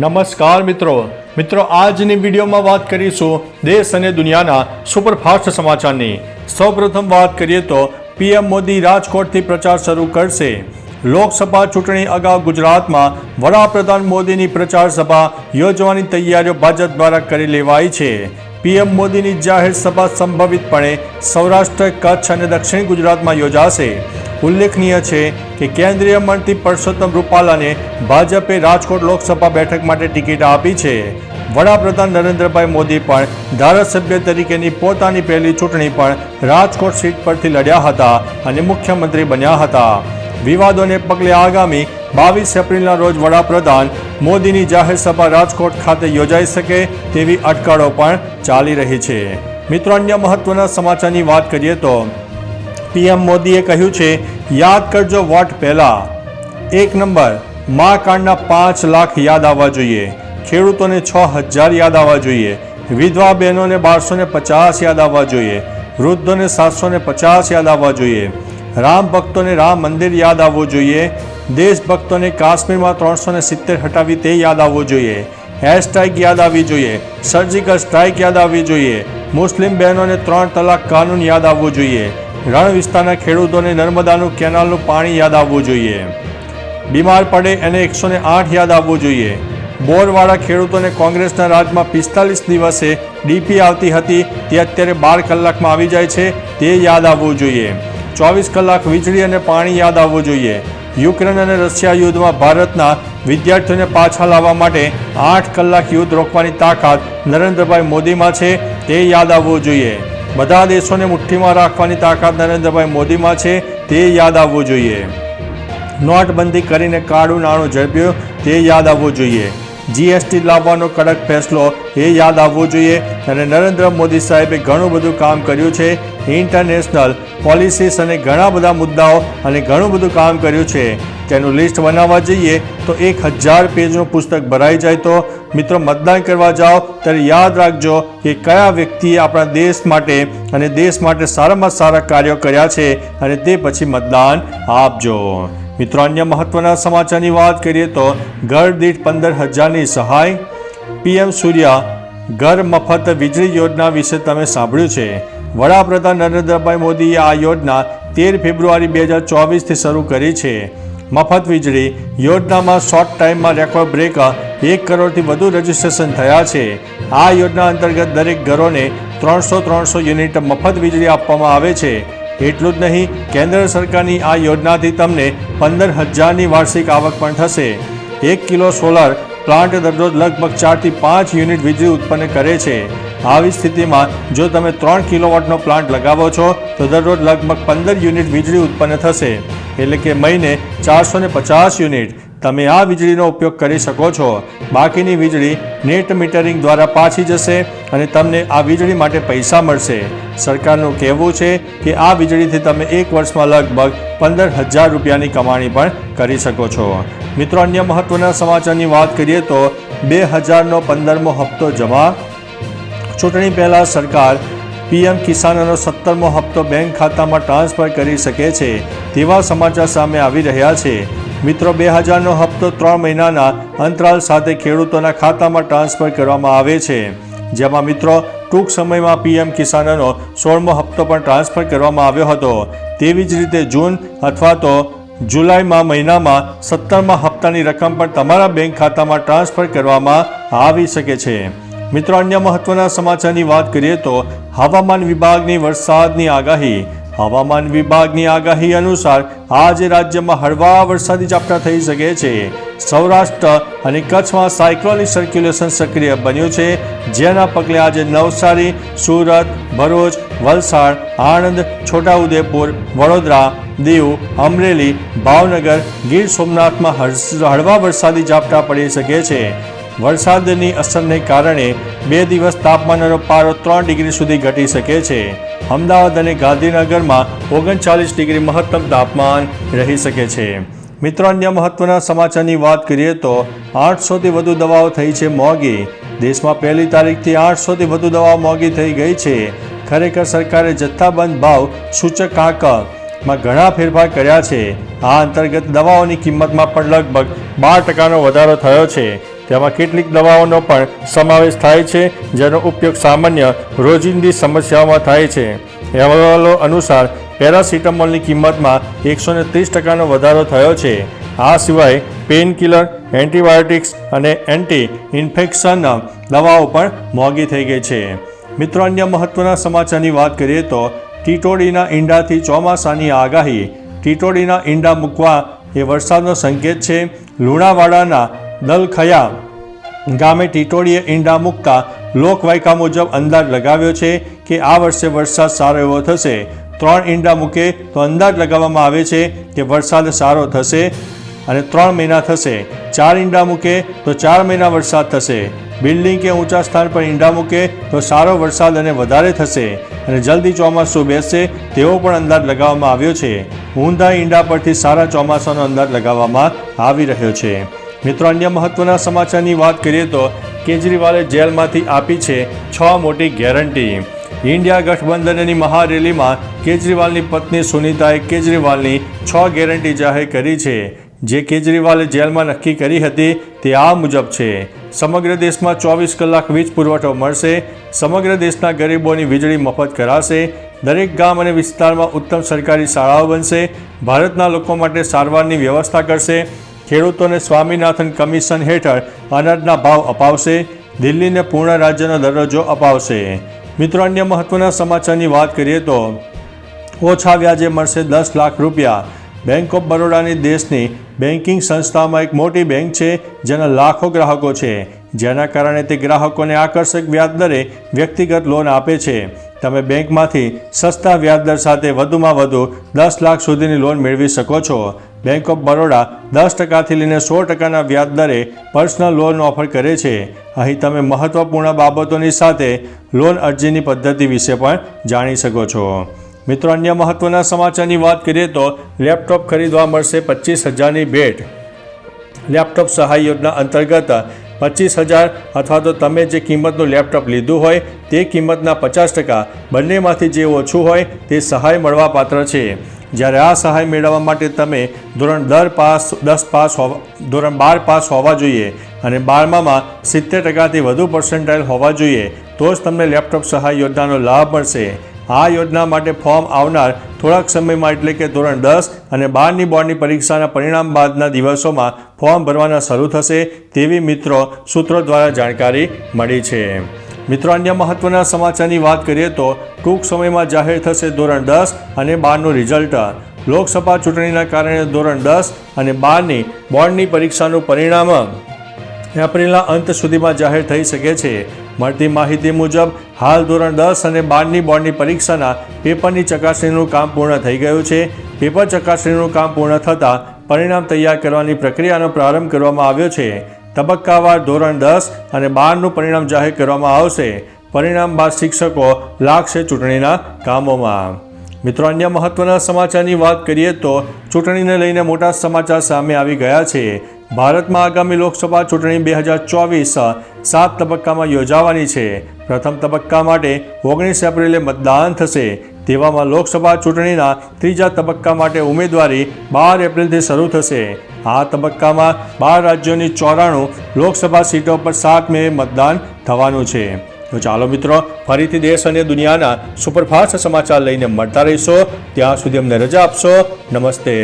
નમસ્કાર મિત્રો. મિત્રો, આજની વિડીયોમાં વાત કરીશું દેશ અને દુનિયાના સુપરફાસ્ટ સમાચારની. સૌપ્રથમ વાત કરીએ તો પીએમ મોદી રાજકોટથી પ્રચાર શરૂ કરશે. લોકસભા ચૂંટણી અગાઉ ગુજરાતમાં વડાપ્રધાન મોદીની પ્રચાર સભા યોજવાની તૈયારીઓ ભાજપ દ્વારા કરી લેવાઈ છે. પીએમ મોદીની જાહેર સભા સંભવિતપણે સૌરાષ્ટ્ર, કચ્છ અને દક્ષિણ ગુજરાતમાં યોજાશે. ઉલ્લેખનીય છે કે કેન્દ્રીય મંત્રી પરસોત્તમ રૂપાલાને ભાજપે રાજકોટ લોકસભા બેઠક માટે ટિકિટ આપી છે. વડાપ્રધાન નરેન્દ્રભાઈ મોદી પણ ધારાસભ્ય તરીકેની પોતાની પહેલી ચૂંટણી પણ રાજકોટ સીટ પરથી લડ્યા હતા અને મુખ્યમંત્રી બન્યા હતા. વિવાદોને પગલે આગામી બાવીસ એપ્રિલના રોજ વડાપ્રધાન મોદીની જાહેર સભા રાજકોટ ખાતે યોજાઈ શકે તેવી અટકળો પણ ચાલી રહી છે. મિત્રો, અન્ય મહત્વના સમાચારની વાત કરીએ તો પીએમ મોદીએ કહ્યું છે, યાદ કરજો વોટ પહેલા. એક નંબર, મા કાર્ડના પાંચ લાખ યાદ આવવા જોઈએ. ખેડૂતોને છ હજાર યાદ આવવા જોઈએ. વિધવા બહેનોને બારસો ને પચાસ યાદ આવવા જોઈએ. વૃદ્ધોને સાતસો ને પચાસ યાદ આવવા જોઈએ. રામ ભક્તોને રામ મંદિર યાદ આવવું જોઈએ. દેશભક્તોને કાશ્મીરમાં ત્રણસો ને સિત્તેર હટાવી તે યાદ આવવું જોઈએ. હેશટેગ યાદ આવવી જોઈએ. સર્જિકલ સ્ટ્રાઇક યાદ આવવી જોઈએ. મુસ્લિમ બહેનોને ત્રણ તલાક કાનૂન યાદ આવવું જોઈએ. રણ વિસ્તારના ખેડૂતોને નર્મદાનું કેનાલનું પાણી યાદ આવવું જોઈએ. બીમાર પડે એને એકસો ને આઠ યાદ આવવું જોઈએ. બોરવાળા ખેડૂતોને કોંગ્રેસના રાજમાં પિસ્તાલીસ દિવસે ડીપી આવતી હતી, તે અત્યારે બાર કલાકમાં આવી જાય છે, તે યાદ આવવું જોઈએ. ચોવીસ કલાક વીજળી અને પાણી યાદ આવવું જોઈએ. યુક્રેન અને રશિયા યુદ્ધમાં ભારતના વિદ્યાર્થીઓને પાછા લાવવા માટે આઠ કલાક યુદ્ધ રોકવાની તાકાત નરેન્દ્રભાઈ મોદીમાં છે, તે યાદ આવવું જોઈએ. બધા દેશોને મુઠ્ઠીમાં રાખવાની તાકાત નરેન્દ્રભાઈ મોદીમાં છે, તે યાદ આવવું જોઈએ. નોટબંધી કરીને કાળું નાણું ઝડપ્યું, તે યાદ આવવું જોઈએ. જીએસટી લાવવાનો કડક ફેસલો એ યાદ આવવો જોઈએ અને નરેન્દ્ર મોદી સાહેબે ઘણું બધું કામ કર્યું છે. ઇન્ટરનેશનલ પોલિસીસ અને ઘણા બધા મુદ્દાઓ અને ઘણું બધું કામ કર્યું છે. તેનું લિસ્ટ બનાવવા જઈએ તો એક હજાર પેજનું પુસ્તક ભરાઈ જાય તો મિત્રો મતદાન કરવા જાઓ. ત્યારે યાદ રાખજો કે કયા વ્યક્તિએ આપણા દેશ માટે અને દેશ માટે સારામાં સારા કાર્યો કર્યા છે અને તે પછી મતદાન આપજો. મિત્રો, અન્ય મહત્વના સમાચારની વાત કરીએ તો ઘર દીઠ પંદર હજારની સહાય. પીએમ સૂર્યા, ઘર મફત વીજળી યોજના વિશે તમે સાંભળ્યું છે. વડાપ્રધાન નરેન્દ્રભાઈ મોદીએ આ યોજના તેર ફેબ્રુઆરી બે હજાર ચોવીસથી શરૂ કરી છે. મફત વીજળી યોજનામાં શોર્ટ ટાઈમમાં રેકોર્ડ બ્રેક એક કરોડથી વધુ રજીસ્ટ્રેશન થયા છે. આ યોજના અંતર્ગત દરેક ઘરોને ત્રણસો ત્રણસો યુનિટ મફત વીજળી આપવામાં આવે છે. એટલું જ નહીં, કેન્દ્ર સરકારની આ યોજનાથી તમને પંદર હજારની વાર્ષિક આવક પણ થશે. એક કિલો સોલાર પ્લાન્ટ દરરોજ લગભગ ચારથી પાંચ યુનિટ વીજળી ઉત્પન્ન કરે છે. આવી સ્થિતિમાં જો તમે ત્રણ કિલોવોટનો પ્લાન્ટ લગાવો છો, તો દરરોજ લગભગ પંદર યુનિટ વીજળી ઉત્પન્ન થશે. એટલે કે મહિને ચારસો પચાસ યુનિટ. તમે આ વીજળીનો ઉપયોગ કરી શકો છો. બાકીની વીજળી નેટ મીટરિંગ દ્વારા પાછી જશે અને તમને આ વીજળી માટે પૈસા મળશે. સરકારનું કહેવું છે કે આ વીજળીથી તમે એક વર્ષમાં લગભગ પંદર હજાર રૂપિયાની કમાણી પણ કરી શકો છો. મિત્રો, અન્ય મહત્વના સમાચારની વાત કરીએ તો બે હજારનો પંદરમો હપ્તો જમા. ચૂંટણી પહેલાં સરકાર પીએમ કિસાનનો સત્તરમો હપ્તો બેંક ખાતામાં ટ્રાન્સફર કરી શકે છે તેવા સમાચાર સામે આવી રહ્યા છે. મિત્રો બે હજારનો હપ્તો ત્રણ મહિનાના અંતરાલ સાથે ખેડૂતોના ખાતામાં ટ્રાન્સફર કરવામાં આવે છે. જેમાં મિત્રો, ટૂંક સમયમાં પીએમ કિસાનનો સોળમો હપ્તો પણ ટ્રાન્સફર કરવામાં આવ્યો હતો. તેવી જ રીતે જૂન અથવા તો જુલાઈમાં મહિનામાં સત્તરમા હપ્તાની રકમ પણ તમારા બેંક ખાતામાં ટ્રાન્સફર કરવામાં આવી શકે છે. મિત્રો, અન્ય મહત્વના સમાચારની વાત કરીએ તો હવામાન વિભાગની વરસાદની આગાહી. હવામાન વિભાગની આગાહી અનુસાર આજે રાજ્યમાં હળવા વરસાદી ઝાપટા થઈ શકે છે. સૌરાષ્ટ્ર અને કચ્છમાં સાયક્લોનિક સર્ક્યુલેશન સક્રિય બન્યું છે, જેના પગલે આજે નવસારી, સુરત, ભરૂચ, વલસાડ, આણંદ, છોટાઉદેપુર, વડોદરા, દીવ, અમરેલી, ભાવનગર, ગીર સોમનાથમાં હળવા વરસાદી ઝાપટા પડી શકે છે. વરસાદની અસરને કારણે બે દિવસ તાપમાનનો પારો ત્રણ ડિગ્રી સુધી ઘટી શકે છે. અમદાવાદ અને ગાંધીનગરમાં ઓગણચાલીસ ડિગ્રી મહત્તમ તાપમાન રહી શકે છે. મિત્રો, અન્ય મહત્વના સમાચારની વાત કરીએ તો આઠસોથી વધુ દવાઓ થઈ છે મોંઘી. દેશમાં પહેલી તારીખથી આઠસોથી વધુ દવાઓ મોંઘી થઈ ગઈ છે. ખરેખર સરકારે જથ્થાબંધ ભાવ સૂચકાંકમાં ઘણા ફેરફાર કર્યા છે. આ અંતર્ગત દવાઓની કિંમતમાં પણ લગભગ બાર ટકાનો વધારો થયો છે. તેમાં કેટલીક દવાઓનો પણ સમાવેશ થાય છે, જેનો ઉપયોગ સામાન્ય રોજિંદી સમસ્યાઓમાં થાય છે. અહેવાલો અનુસાર, પેરાસિટામોલની કિંમતમાં એકસો ને ત્રીસ ટકાનો વધારો થયો છે. આ સિવાય પેઇનકિલર એન્ટીબાયોટિક્સ અને એન્ટી ઇન્ફેક્શન દવાઓ પણ મોંઘી થઈ ગઈ છે. મિત્રો, અન્ય મહત્વના સમાચારની વાત કરીએ તો, ટીટોડીના ઈંડાથી ચોમાસાની આગાહી. ટીટોડીના ઈંડા મૂકવા એ વરસાદનો સંકેત છે. લુણાવાડાના દલખયા ગામે ટીટોળીએ ઈંડા મૂકતા લોકવાયકા મુજબ અંદાજ લગાવ્યો છે કે આ વર્ષે વરસાદ સારો એવો થશે. ત્રણ ઈંડા મૂકે તો અંદાજ લગાવવામાં આવે છે કે વરસાદ સારો થશે અને ત્રણ મહિના થશે. ચાર ઈંડા મૂકે તો ચાર મહિના વરસાદ થશે. બિલ્ડિંગ કે ઊંચા સ્થાન પર ઈંડા મૂકે તો સારો વરસાદ અને વધારે થશે. અને જલ્દી ચોમાસું બેસશે તેવો પણ અંદાજ લગાવવામાં આવ્યો છે. ઊંધા ઈંડા પરથી સારા ચોમાસાનો અંદાજ લગાવવામાં આવી રહ્યો છે. મિત્રો, અન્ય મહત્વના સમાચારની વાત કરીએ તો કેજરીવાલે જેલમાંથી આપી છે છ મોટી ગેરંટી. ઇન્ડિયા ગઠબંધનની મહારેલીમાં કેજરીવાલની પત્ની સુનીતાએ કેજરીવાલની છ ગેરંટી જાહેર કરી છે. જે કેજરીવાલે જેલમાં નક્કી કરી હતી તે આ મુજબ છે. સમગ્ર દેશમાં ચોવીસ કલાક વીજ પુરવઠો મળશે. સમગ્ર દેશના ગરીબોની વીજળી મફત કરાશે. દરેક ગામ અને વિસ્તારમાં ઉત્તમ સરકારી શાળાઓ બનશે. ભારતના લોકો માટે સારવારની વ્યવસ્થા કરશે. ખેડૂતોને સ્વામિનાથન કમિશન હેઠળ અનાજના ભાવ અપાવશે, દિલ્હીને પૂર્ણ રાજ્યનો દરજ્જો અપાવશે. મિત્રો, અન્ય મહત્વના સમાચારની વાત કરીએ તો, ઓછા વ્યાજે મળશે દસ લાખ રૂપિયા. બેંક ઓફ બરોડાની દેશની બેન્કિંગ સંસ્થામાં એક મોટી બેંક છે, જેના લાખો ગ્રાહકો છે. જેના કારણે તે ગ્રાહકોને આકર્ષક વ્યાજ દરે વ્યક્તિગત લોન આપે છે. તમે બેંકમાંથી સસ્તા વ્યાજદર સાથે વધુમાં વધુ દસ લાખ સુધીની લોન મેળવી શકો છો. બેંક ઓફ બરોડા દસ ટકાથી લઈને સો ટકાના વ્યાજ દરે પર્સનલ લોન ઓફર કરે છે. અહીં તમે મહત્વપૂર્ણ બાબતોની સાથે લોન અરજીની પદ્ધતિ વિશે પણ જાણી શકો છો. મિત્રો, અન્ય મહત્વના સમાચારની વાત કરીએ તો લેપટોપ ખરીદવા મળશે પચીસ હજારની ભેટ. લેપટોપ સહાય યોજના અંતર્ગત પચીસ હજાર અથવા તો તમે જે કિંમતનું લેપટોપ લીધું હોય તે કિંમતના પચાસ ટકા બંનેમાંથી જે ઓછું હોય તે સહાય મળવા પાત્ર છે. જ્યારે આ સહાય મેળવવા માટે તમે ધોરણ દર પાસ, દસ પાસ હોવા, ધોરણ બાર પાસ હોવા જોઈએ અને બારમામાં સિત્તેર ટકાથી વધુ પર્સન્ટાઇલ હોવા જોઈએ, તો જ તમને લેપટોપ સહાય યોજનાનો લાભ મળશે. આ યોજના માટે ફોર્મ આવનાર થોડાક સમયમાં એટલે કે ધોરણ દસ અને બારની બોર્ડની પરીક્ષાના પરિણામ બાદના દિવસોમાં ફોર્મ ભરવાના શરૂ થશે તેવી મિત્રો સૂત્રો દ્વારા જાણકારી મળી છે. મિત્રો, અન્ય મહત્વના સમાચારની વાત કરીએ તો ટૂંક સમયમાં જાહેર થશે ધોરણ દસ અને બારનું રિઝલ્ટ. લોકસભા ચૂંટણીના કારણે ધોરણ દસ અને બારની બોર્ડની પરીક્ષાનું પરિણામ એપ્રિલના અંત સુધીમાં જાહેર થઈ શકે છે. મળતી માહિતી મુજબ, હાલ ધોરણ દસ અને બારની બોર્ડની પરીક્ષાના પેપરની ચકાસણીનું કામ પૂર્ણ થઈ ગયું છે. પેપર ચકાસણીનું કામ પૂર્ણ થતાં પરિણામ તૈયાર કરવાની પ્રક્રિયાનો પ્રારંભ કરવામાં આવ્યો છે. તબક્કાવાર ધોરણ દસ અને બારનું પરિણામ જાહેર કરવામાં આવશે. પરિણામ બાદ શિક્ષકો લાગશે ચૂંટણીના કામોમાં. મિત્રો, અન્ય મહત્વના સમાચારની વાત કરીએ તો ચૂંટણીને લઈને મોટા સમાચાર સામે આવી ગયા છે. ભારતમાં આગામી લોકસભા ચૂંટણી બે હજાર ચોવીસ સાત તબક્કામાં યોજાવાની છે. પ્રથમ તબક્કા માટે ઓગણીસ એપ્રિલે મતદાન થશે. તેવામાં લોકસભા ચૂંટણીના ત્રીજા તબક્કા માટે ઉમેદવારી બાર એપ્રિલથી શરૂ થશે. આ તબક્કામાં બાર રાજ્યોની ચોરાણું લોકસભા સીટો પર સાત મે મતદાન થવાનું છે. તો ચાલો મિત્રો, ફરીથી દેશ અને દુનિયાના સુપરફાસ્ટ સમાચાર લઈને મળતા રહીશો. ત્યાં સુધી અમને રજા આપશો. નમસ્તે.